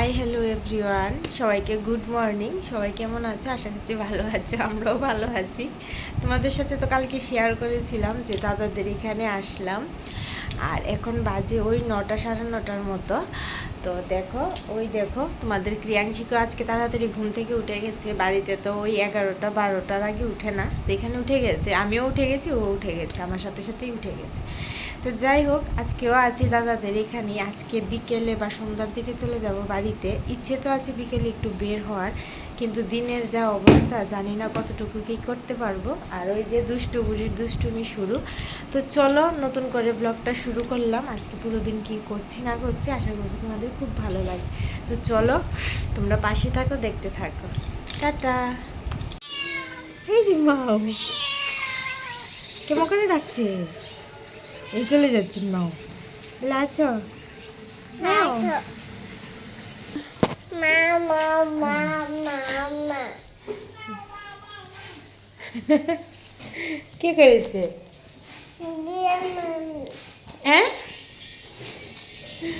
Hi, hello everyone. সবাইকে good morning. সবাই কেমন আছে? আশা করছি ভালো আছো, আমরাও ভালো আছি। তোমাদের সাথে তো কালকে শেয়ার করেছিলাম যে দাদাদের এখানে আসলাম। আর এখন বাজে ওই নটা সাড়ে নটার মতো। তো দেখো, ওই দেখো, তোমাদের ক্রিয়াংশিকও আজকে তাড়াতাড়ি ঘুম থেকে উঠে গেছে। বাড়িতে তো ওই এগারোটা বারোটার আগে উঠে না। তো এখানে উঠে গেছে, আমিও উঠে গেছি, ও উঠে গেছে, আমার সাথে সাথেই উঠে গেছে। তো যাই হোক, আজকেও আছি দাদাদের এখানে। আজকে বিকেলে বা সন্ধ্যার দিকে চলে যাব বাড়িতে। ইচ্ছে তো আছে বিকেলে একটু বের হওয়ার। কিন্তু দিনের যা অবস্থা জানি না কতটুকু কী করতে পারব। আর ওই যে দুষ্টু বুড়ির দুষ্টুমি শুরু। তো চলো নতুন করে ব্লগটা শুরু করলাম। আজকে পুরো দিন কী করছি না করছি আশা করব তোমাদের খুব ভালো লাগে। তো চলো তোমরা পাশে থাকো দেখতে থাকো। টাটা। কেমন করে ডাকছে? এই চলে যাচ্ছি নাও। Mama, mama, কে করেছে? হ্যাঁ?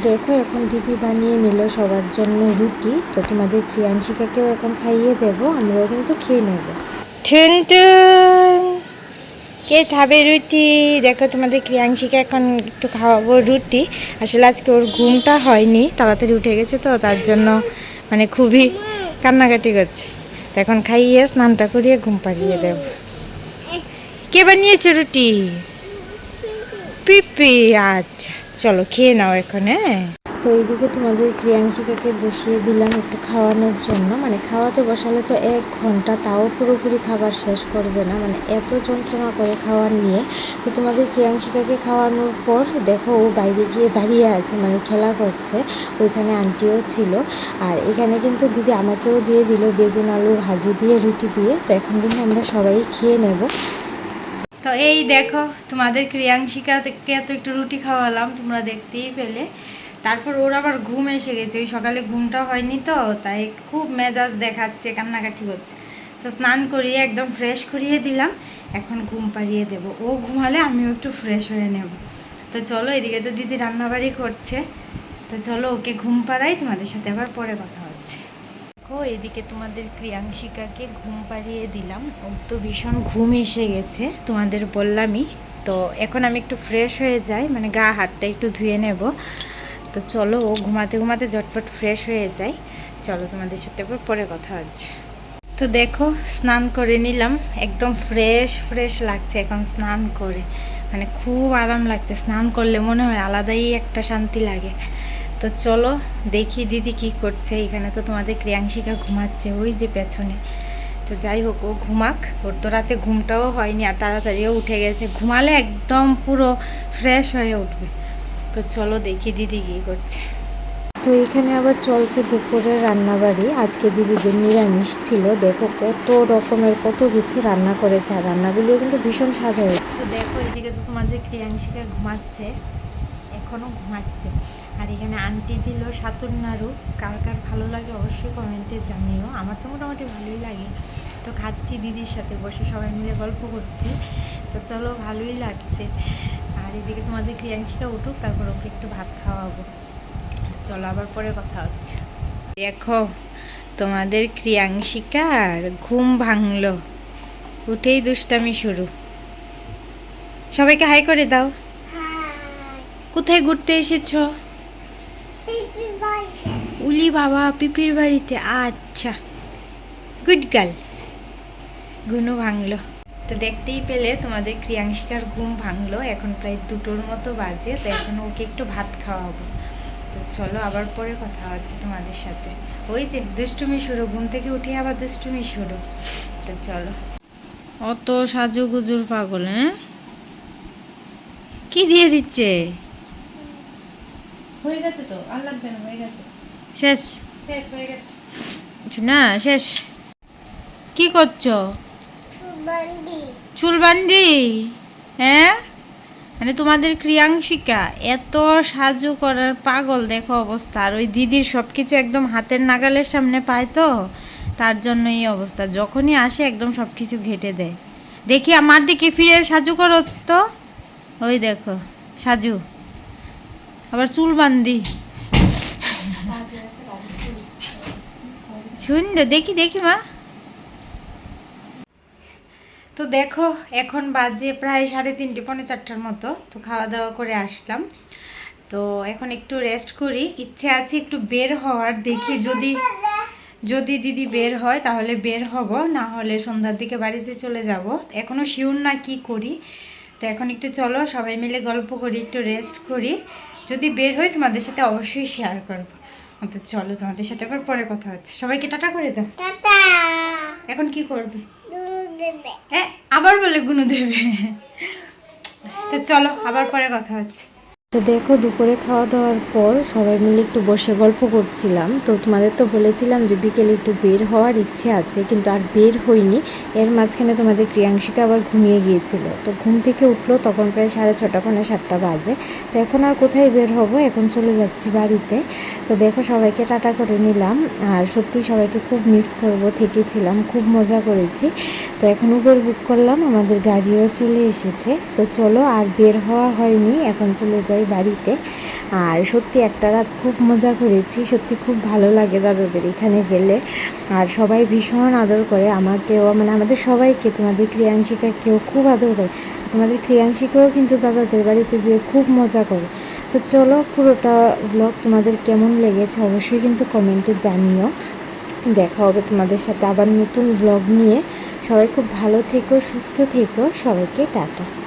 দেখো এখন দিদি বানিয়ে নিল সবার জন্য রুটি। তো তোমাদের প্রিয়াংশিকাকেও এখন খাইয়ে দেবো আমরাও কিন্তু খেয়ে নেব। কে খাবে রুটি? দেখো তোমাদের ক্রিয়াংশিকা এখন একটু খাওয়াবো রুটি। আসলে আজকে ওর ঘুমটা হয়নি তাড়াতাড়ি উঠে গেছে তো তার জন্য মানে খুবই কান্নাকাটি করছে। এখন খাইয়ে স্নানটা করিয়ে ঘুম পাড়িয়ে দেব। কে বানিয়েছে রুটি? পিপি আচ্ছা। চলো খেয়ে নাও এখন হ্যাঁ? তো এইদিকে তোমাদের ক্রিয়াংশিকাকে বসিয়ে দিলাম একটু খাওয়ানোর জন্য। মানে খাওয়াতে বসালে তো এক ঘণ্টা, তাও পুরোপুরি খাবার শেষ করবে না। মানে এত যন্ত্রণা করে খাওয়ার নিয়ে। তো তোমাদের ক্রিয়াংশিকাকে খাওয়ানোর পর দেখো ও বাইরে গিয়ে দাঁড়িয়ে আছে মানে খেলা করছে। ওইখানে আন্টিও ছিল। আর এখানে কিন্তু দিদি আমাকেও দিয়ে দিল বেগুন, আলু ভাজি দিয়ে, রুটি দিয়ে। তো এখন কিন্তু আমরা সবাই খেয়ে নেব। তো এই দেখো, তোমাদের ক্রিয়াংশিকাকে তো একটু রুটি খাওয়ালাম, তোমরা দেখতেই পেলে। তারপর ওর আবার ঘুম এসে গেছে। ওই সকালে ঘুমটা হয়নি তো, তাই খুব মেজাজ দেখাচ্ছে, কান্নাকাটি করছে তো স্নান করিয়ে একদম ফ্রেশ করিয়ে দিলাম। এখন ঘুম পাড়িয়ে দেব। ও ঘুমালে আমিও একটু ফ্রেশ হয়ে নেব। তো চলো, এদিকে তো দিদি রান্নাবাড়ি করছে। তো চলো ওকে ঘুম পাড়াই, তোমাদের সাথে আবার পরে কথা হচ্ছে। দেখো, এদিকে তোমাদের ক্রিয়াংশিকাকে ঘুম পাড়িয়ে দিলাম। ওর তো ভীষণ ঘুম এসে গেছে, তোমাদের বললামই। তো এখন আমি একটু ফ্রেশ হয়ে যাই মানে গা হাতটা একটু ধুয়ে নেব। তো চলো, ও ঘুমাতে ঘুমাতে ঝটপট ফ্রেশ হয়ে যায়। চলো, তোমাদের সাথে আবার পরে কথা হচ্ছে। তো দেখো, স্নান করে নিলাম। একদম ফ্রেশ ফ্রেশ লাগছে এখন স্নান করে। মানে খুব আরাম লাগছে, স্নান করলে মনে হয় আলাদাই একটা শান্তি লাগে। তো চলো দেখি দিদি কি করছে। এখানে তো তোমাদের ক্রিয়াংশিকা ঘুমাচ্ছে, ওই যে পেছনে। তো যাই হোক, ও ঘুমাক। ওর তো রাতে ঘুমটাও হয়নি আর তাড়াতাড়িও উঠে গেছে। ঘুমালে একদম পুরো ফ্রেশ হয়ে উঠবে। তো চলো দেখি দিদি কী করছে। তো এখানে আবার চলছে দুপুরের রান্নাবাড়ি। আজকে দিদিদের নিরামিষ ছিল। দেখো কত রকমের, কত কিছু রান্না করেছে। আর রান্নাগুলিও কিন্তু ভীষণ স্বাদ হয়েছে। তো দেখো এদিকে তো তোমাদের ক্রিয়াংশিকা ঘুমাচ্ছে। এখনও ঘুমাচ্ছে। আর এখানে আন্টি দিল সাতুর নাড়ু। কার কার ভালো লাগে অবশ্যই কমেন্টে জানিও। আমার তো মোটামুটি ভালোই লাগে। তো খাচ্ছি দিদির সাথে বসে সবাই মিলে গল্প করছি। তো চলো ভালোই লাগছে। আর এদিকে তোমাদের ক্রিয়াংশিকা উঠুক, তারপর ওকে একটু ভাত খাওয়াবো। চলো আবার পরে কথা হচ্ছে। দেখো, তোমাদের ক্রিয়াংশিকার ঘুম ভাঙলো। উঠেই দুষ্টামি শুরু। সবাইকে হাই করে দাও. কোথায় ঘুরতে এসেছ? উলি বাবা, পিপির বাড়িতে। আচ্ছা। গুড গার্ল ঘুনু ভাঙলো। তো দেখতেই পেলে তোমাদের ক্রিয়াংশিকার ঘুম ভাঙলো। এখন প্রায় দুটোর মতো বাজে, তো এখন ওকে একটু ভাত খাওয়াবো। তো চলো আবার পরে কথা হচ্ছে তোমাদের সাথে। ওই যে, দুষ্টুমি শুরু। ঘুম থেকে উঠে আবার দুষ্টুমি শুরু। তো চলো। অত সাজু গুজুর পাগল হ্যাঁ? কি দিয়ে দিচ্ছে? হয়ে গেছে তো আর লাগবে না হয়ে গেছে। শেষ। শেষ হয়ে গেছে। না শেষ। কি করছ? চুলবান্ডি। হ্যাঁ? মানে তোমাদের ক্রিয়াংশিকা এত সাজু করার পাগল দেখো অবস্থা। আর ওই দিদির সব কিছু একদম হাতের নাগালের সামনে পায় তো তার জন্য এই অবস্থা। যখনই আসে একদম সব কিছু ঘেটে দেয়। দেখি আমার দিকে ফিরে সাজু করো তো। ওই দেখো সাজু। আবার চুল বান্দি। সুন্দর দেখি দেখি মা। তো দেখো, এখন বাজে প্রায় সাড়ে তিনটে, পৌনে চারটার মতো। তো খাওয়া দাওয়া করে আসলাম। তো এখন একটু রেস্ট করি। ইচ্ছে আছে একটু বের হওয়ার, দেখি যদি যদি দিদি বের হয় তাহলে বের হব, না হলে সন্ধ্যার দিকে বাড়িতে চলে যাব। এখনও শিওর না কি করি। তো এখন একটু চলো সবাই মিলে গল্প করি একটু রেস্ট করি। যদি বের হই তোমাদের সাথে অবশ্যই শেয়ার করব। তো চলো তোমাদের সাথে আবার পরে কথা হচ্ছে। সবাইকে টাটা করে দাও। টাটা। এখন কি করবে? হ্যাঁ আবার বলে গুনু দেবে। তো চলো আবার পরে কথা হচ্ছে। তো দেখো, দুপুরে খাওয়া দাওয়ার পর সবাই মিলে একটু বসে গল্প করছিলাম। তো তোমাদের তো বলেছিলাম যে বিকেলে একটু বের হওয়ার ইচ্ছে আছে, কিন্তু আর বের হইনি। এর মাঝখানে তোমাদের ক্রিয়াংশিকা আবার ঘুমিয়ে গিয়েছিল। তো ঘুম থেকে উঠল তখন প্রায় সাড়ে ছটা, পৌনে সাতটা বাজে। তো এখন আর কোথায় বের হব? এখন চলে যাচ্ছি বাড়িতে। তো দেখো, সবাইকে টাটা করে নিলাম। আর সত্যি সবাইকে খুব মিস করব, থেকেছিলাম, খুব মজা করেছি। তো এখন উবের বুক করলাম, আমাদের গাড়িও চলে এসেছে। তো চলো, আর বের হওয়া হয়নি, এখন চলে যাই বাড়িতে। আর সত্যি একটা রাত খুব মজা করেছি। সত্যি খুব ভালো লাগে দাদাদের এখানে গেলে। আর সবাই ভীষণ আদর করে আমাকেও। মানে আমাদের সবাইকে, তোমাদের ক্রিয়াংশিকা কেউ খুব আদর করে। তোমাদের ক্রিয়াংশিকাও কিন্তু দাদাদের বাড়িতে গিয়ে খুব মজা করে। তো চলো পুরোটা ব্লগ তোমাদের কেমন লেগেছে অবশ্যই কিন্তু কমেন্টে জানিও। দেখা হবে তোমাদের সাথে আবার নতুন ব্লগ নিয়ে। সবাই খুব ভালো থেকো, সুস্থ থেকো। সবাইকে টাটা।